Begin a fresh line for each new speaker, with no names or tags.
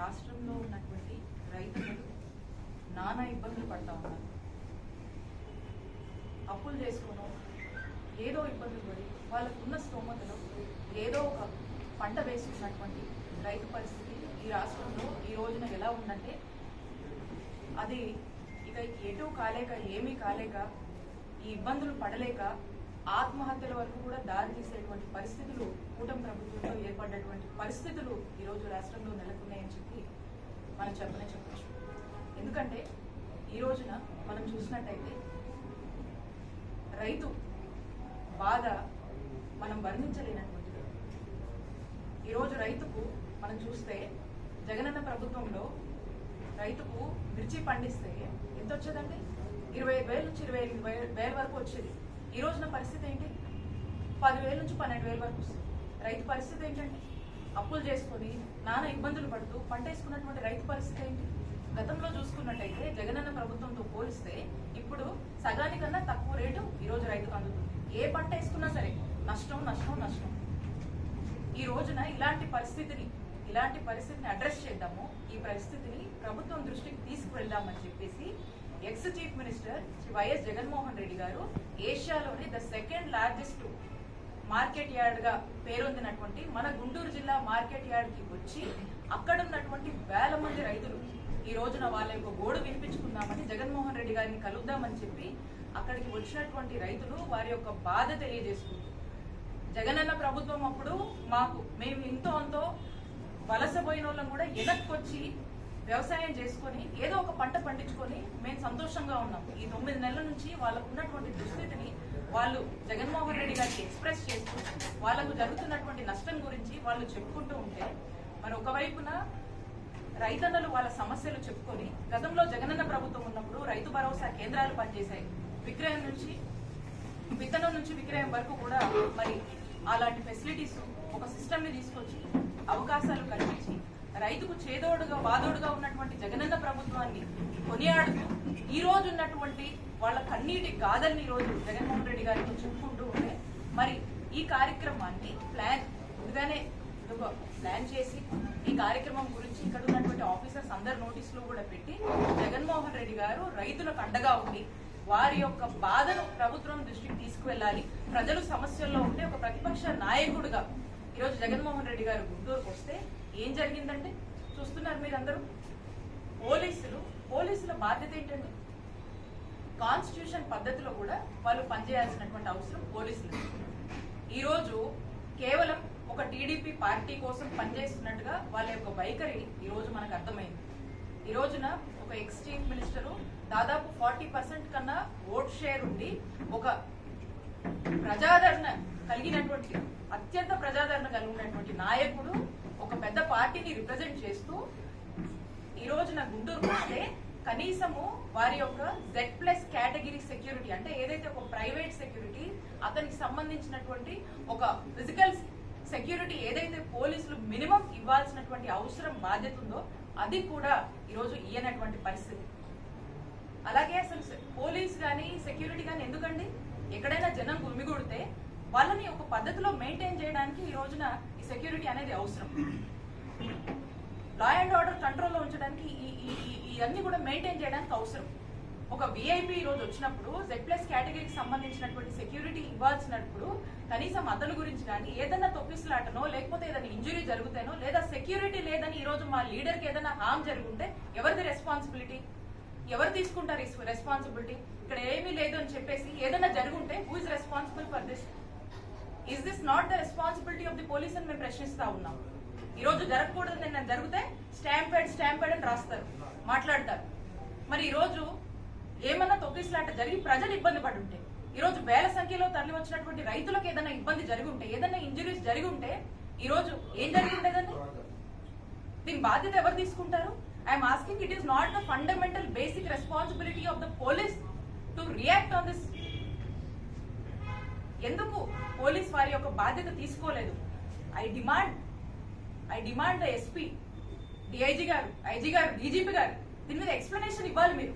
రాష్ట్రంలో ఉన్నటువంటి రైతులు నానా ఇబ్బందులు పడతా ఉన్నారు. అప్పులు చేసుకోను ఏదో ఇబ్బందులు పడి వాళ్ళకున్న స్తోమతలో ఏదో ఒక పంట వేసుకున్నటువంటి రైతు పరిస్థితి ఈ రాష్ట్రంలో ఈ రోజున ఎలా ఉందంటే అది ఇక ఎటు కాలేక ఏమీ కాలేక ఈ ఇబ్బందులు పడలేక ఆత్మహత్యల వరకు కూడా దారి తీసేటువంటి పరిస్థితులు కూటమి ప్రభుత్వంలో ఏర్పడ్డటువంటి పరిస్థితులు ఈరోజు రాష్ట్రంలో నెలకొన్నాయని చెప్పి మనం చెప్పనే చెప్పచ్చు. ఎందుకంటే ఈ రోజున మనం చూసినట్టయితే రైతు బాధ మనం వర్ణించలేనటువంటిది. ఈరోజు రైతుకు మనం చూస్తే జగనన్న ప్రభుత్వంలో రైతుకు మిర్చి పండిస్తే ఎంత వచ్చేదండి ఇరవై ఐదు వేల నుంచి ఇరవై ఎనిమిది వేల వరకు వచ్చేది. ఈ రోజున పరిస్థితి ఏంటి? పదివేల నుంచి పన్నెండు వేల వరకు వస్తుంది. రైతు పరిస్థితి ఏంటండి అప్పులు చేసుకొని నానా ఇబ్బందులు పడుతూ పంట వేసుకున్నటువంటి రైతు పరిస్థితి ఏంటి? గతంలో చూసుకున్నట్టయితే జగనన్న ప్రభుత్వంతో పోలిస్తే ఇప్పుడు సగానికన్నా తక్కువ రేటు ఈరోజు రైతుకు అందుతుంది. ఏ పంట వేసుకున్నా సరే నష్టం నష్టం నష్టం. ఈ రోజున ఇలాంటి పరిస్థితిని ఇలాంటి పరిస్థితిని అడ్రస్ చేద్దాము. ఈ పరిస్థితిని ప్రభుత్వం దృష్టికి తీసుకువెళ్దామని చెప్పేసి ex chief minister Shri YS Jaganmohan Reddy garu ఏషియాలోని the second largest market యార్డ్గా పేరొందినటువంటి మన గుంటూరు జిల్లా మార్కెట్ యార్డ్కి వచ్చి అక్కడ ఉన్నటువంటి వేల మంది రైతులు ఈ రోజున వాళ్ళ యొక్క గోడు వినిపించుకుందామని జగన్మోహన్ రెడ్డి గారిని కలుద్దామని చెప్పి అక్కడికి వచ్చినటువంటి రైతులు వారి యొక్క బాధ తెలియజేసుకుంటారు జగనన్న ప్రభుత్వం అప్పుడు మాకు మేము ఇంతో అంతో వలసపోయిన వాళ్ళం కూడా వెనక్కొచ్చి వ్యవసాయం చేసుకొని ఏదో ఒక పంట పండించుకొని మేము సంతోషంగా ఉన్నాం. ఈ తొమ్మిది నెలల నుంచి వాళ్ళకు ఉన్నటువంటి దుస్థితిని వాళ్ళు జగన్మోహన్ రెడ్డి గారికి ఎక్స్ప్రెస్ చేస్తూ వాళ్ళకు జరుగుతున్నటువంటి నష్టం గురించి వాళ్ళు చెప్పుకుంటూ ఉంటే మరి ఒకవైపున రైతన్నలు వాళ్ళ సమస్యలు చెప్పుకొని గతంలో జగనన్న ప్రభుత్వం ఉన్నప్పుడు రైతు భరోసా కేంద్రాలు పనిచేశాయి. విక్రయం నుంచి విత్తనం నుంచి విక్రయం వరకు కూడా మరి అలాంటి ఫెసిలిటీస్ ఒక సిస్టమ్ని తీసుకొచ్చి అవకాశాలు కల్పించి రైతుకు చేదోడుగా వాదోడుగా ఉన్నటువంటి జగనన్న ప్రభుత్వాన్ని కొనియాడుతూ ఈ రోజు ఉన్నటువంటి వాళ్ళ కన్నీటి గాథల్ని రోజు జగన్మోహన్ రెడ్డి గారితో చెప్పుకుంటూ ఉంటే మరి ఈ కార్యక్రమాన్ని ప్లాన్ ముందుగానే ప్లాన్ చేసి ఈ కార్యక్రమం గురించి ఇక్కడ ఉన్నటువంటి ఆఫీసర్స్ అందరు నోటీసులు కూడా పెట్టి జగన్మోహన్ రెడ్డి గారు రైతులకు అండగా ఉండి వారి యొక్క బాధను ప్రభుత్వం దృష్టికి తీసుకువెళ్ళాలి. ప్రజలు సమస్యల్లో ఉంటే ఒక ప్రతిపక్ష నాయకుడిగా ఈరోజు జగన్మోహన్ రెడ్డి గారు గుంటూరుకు వస్తే ఏం జరిగిందంటే చూస్తున్నారు మీరందరూ? పోలీసులు పోలీసుల బాధ్యత ఏంటండి కాన్స్టిట్యూషన్ పద్ధతిలో కూడా వాళ్ళు పనిచేయాల్సినటువంటి అవసరం పోలీసులు ఈరోజు కేవలం ఒక టీడీపీ పార్టీ కోసం పనిచేస్తున్నట్టుగా వాళ్ళ యొక్క వైఖరి ఈ రోజు మనకు అర్థమైంది. ఈ రోజున ఒక ఎక్స్ చీఫ్ మినిస్టర్ దాదాపు ఫార్టీ పర్సెంట్ కన్నా ఓట్ షేర్ ఉండి ఒక ప్రజాదరణ కలిగినటువంటి అత్యంత ప్రజాదరణ కలిగినటువంటి నాయకుడు ఒక పెద్ద పార్టీని రిప్రజెంట్ చేస్తూ ఈ రోజున గుంటూరు వస్తే కనీసము వారి యొక్క జెడ్ ప్లస్ కేటగిరీ సెక్యూరిటీ అంటే ఏదైతే ఒక ప్రైవేట్ సెక్యూరిటీ అతనికి సంబంధించినటువంటి ఒక ఫిజికల్ సెక్యూరిటీ ఏదైతే పోలీసులు మినిమం ఇవ్వాల్సినటువంటి అవసరం బాధ్యత ఉందో అది కూడా ఈరోజు ఇయ్యనటువంటి పరిస్థితి. అలాగే అసలు పోలీస్ కానీ సెక్యూరిటీ కానీ ఎందుకండి? ఎక్కడైనా జనం గుమిగూడితే వాళ్ళని ఒక పద్ధతిలో మెయింటైన్ చేయడానికి ఈ రోజున ఈ సెక్యూరిటీ అనేది అవసరం. లా అండ్ ఆర్డర్ కంట్రోల్లో ఉంచడానికి ఇవన్నీ కూడా మెయింటైన్ చేయడానికి అవసరం. ఒక విఐపి ఈ రోజు వచ్చినప్పుడు జెడ్ ప్లస్ కేటగిరీకి సంబంధించినటువంటి సెక్యూరిటీ ఇవ్వాల్సినప్పుడు కనీసం అతని గురించి కానీ ఏదైనా తొప్పిసలాటనో లేకపోతే ఏదైనా ఇంజురీ జరుగుతానో లేదా సెక్యూరిటీ లేదని ఈ రోజు మా లీడర్కి ఏదైనా హామ్ జరుగుంటే ఎవరిది రెస్పాన్సిబిలిటీ ఎవరు తీసుకుంటారు రెస్పాన్సిబిలిటీ ఇక్కడ ఏమీ లేదు అని చెప్పేసి ఏదైనా జరుగుంటే who is responsible for this is this not the responsibility of the police అని మేము ప్రశ్నిస్తా ఉన్నాం. ఈ రోజు జరగకూడదు నేను జరిగితే స్టాంప్ స్టాంపెడ్ అని రాస్తారు మాట్లాడతారు. మరి ఈ రోజు ఏమన్నా తొక్కిసలాట జరిగి ప్రజలు ఇబ్బంది పడి ఉంటే ఈ రోజు వేల సంఖ్యలో తరలి వచ్చినటువంటి రైతులకు ఏదైనా ఇబ్బంది జరిగి ఉంటే ఏదైనా ఇంజరీస్ జరిగి ఉంటే ఈ రోజు ఏం జరిగి ఉండేదండి? దీని బాధ్యత ఎవరు తీసుకుంటారు? I'm asking it is not the fundamental basic responsibility of the police to react on this ఎందుకు పోలీస్ వారి యొక్క బాధ్యత తీసుకోలేదు? I demand I demand the SP DIG గారు ఐజీ గారు డీజీపీ గారు దీని మీద ఎక్స్ప్లెనేషన్ ఇవ్వాలి మీరు.